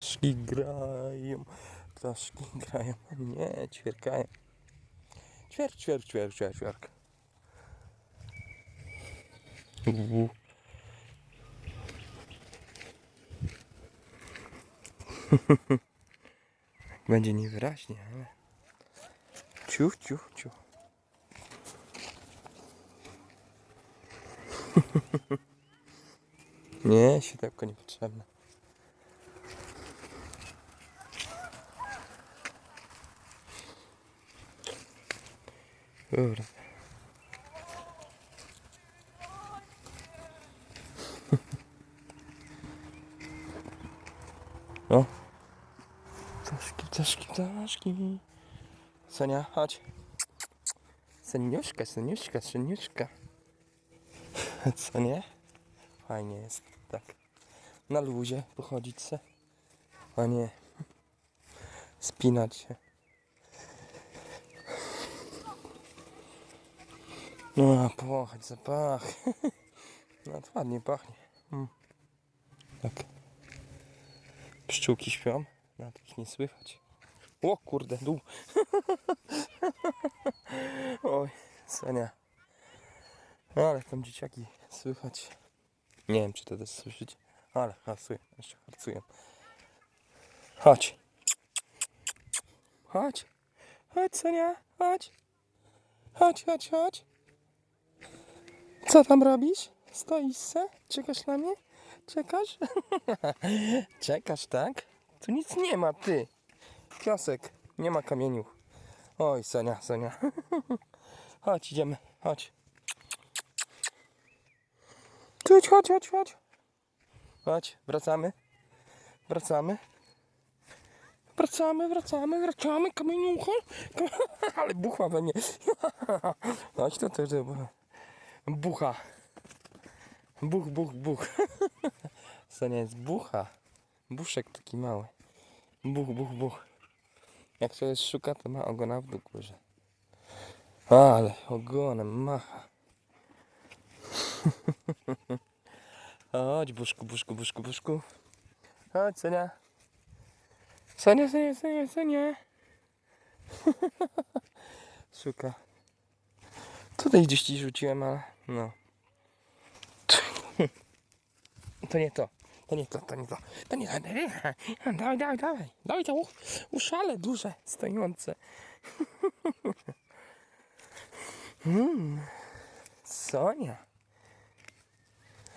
Ptaszki grają, ptaszki grają, nie, ćwierkają. Ćwierk, ćwierk, ćwierk, ćwierk, ćwierk. Będzie niewyraźnie, ale... Ciuch, ciuch, ciuch. Nie, światełko niepotrzebne. Dobra. O. Ptaszki, ptaszki, ptaszki. Sonia, chodź. Seniuszka, seniuszka, seniuszka. Co nie? Fajnie jest, tak. Na luzie pochodzić se. A nie spinać się. No, a pochać zapach. No, ładnie pachnie. Mm. Tak. Pszczółki śpią, nawet ich nie słychać. O kurde, dół. Oj, Senia. No, ale tam dzieciaki słychać. Nie wiem, czy to też słyszeć, ale harcuję, jeszcze harcuję. Chodź. Chodź. Chodź, Sonia, chodź. Chodź, chodź, chodź. Co tam robisz? Stoisz se? Czekasz na mnie? Czekasz? Czekasz, tak? Tu nic nie ma, ty. Piasek, nie ma kamieniów. Oj, Sonia, Sonia. Chodź, idziemy, chodź. Chodź, chodź, chodź, chodź. Chodź, wracamy. Wracamy. Wracamy, wracamy, wracamy, kamieniucha. Kam- Ale bucha we mnie. Chodź, to też. Bucha. Buch, buch, buch. Sonia jest bucha. Buszek taki mały. Buch, buch, buch. Jak coś szuka, to ma ogona w dół górze. Ale ogonem macha. Chodź, buszku, buszku, buszku, buszku. Chodź, Sonia. Sonia, Sonia, Sonia, Sonia. Szuka. Tutaj gdzieś ci rzuciłem, ale no. To nie to. To nie to, to nie to. To nie to. Dawaj, dawaj, dawaj. Dawaj to uszale duże, stojące. Mm. Sonia.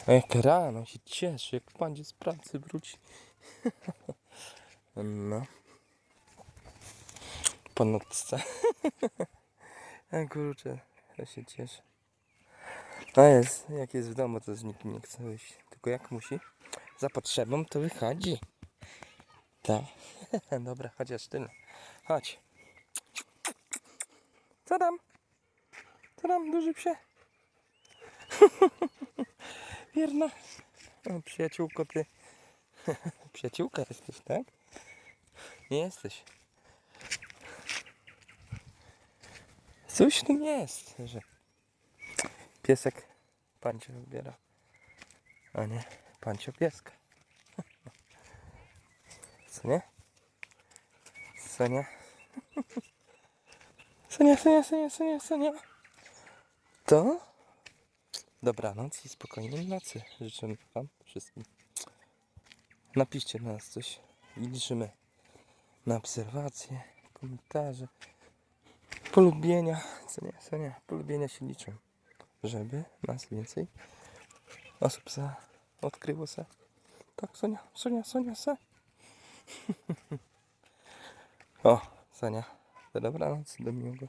Jak rano się cieszy, jak będzie z pracy wróci. No. Po nocce. Kurczę, ja się cieszę. A jest, jak jest w domu, to z nikim nie chce wyjść. Tylko jak musi, za potrzebą to wychodzi. Tak. Dobra, chociaż tyle. Chodź. Co tam? Co tam, duży psie? Wierna. O, przyjaciółko ty. Przyjaciółka jesteś, tak? Nie jesteś. Coś tu jest, że piesek pancio wybiera. A nie, pancio pieska. Co nie? Sonia? Sonia, Sonia, Sonia, Sonia, Sonia. To? Dobranoc i spokojnej nocy życzymy Wam wszystkim. Napiszcie na nas coś i liczymy na obserwacje, komentarze, polubienia. Co nie, co nie, polubienia się liczą, żeby nas więcej osób za odkryło se. Tak, Sonia, Sonia, Sonia, se. o, Sonia, to dobranoc, do miłego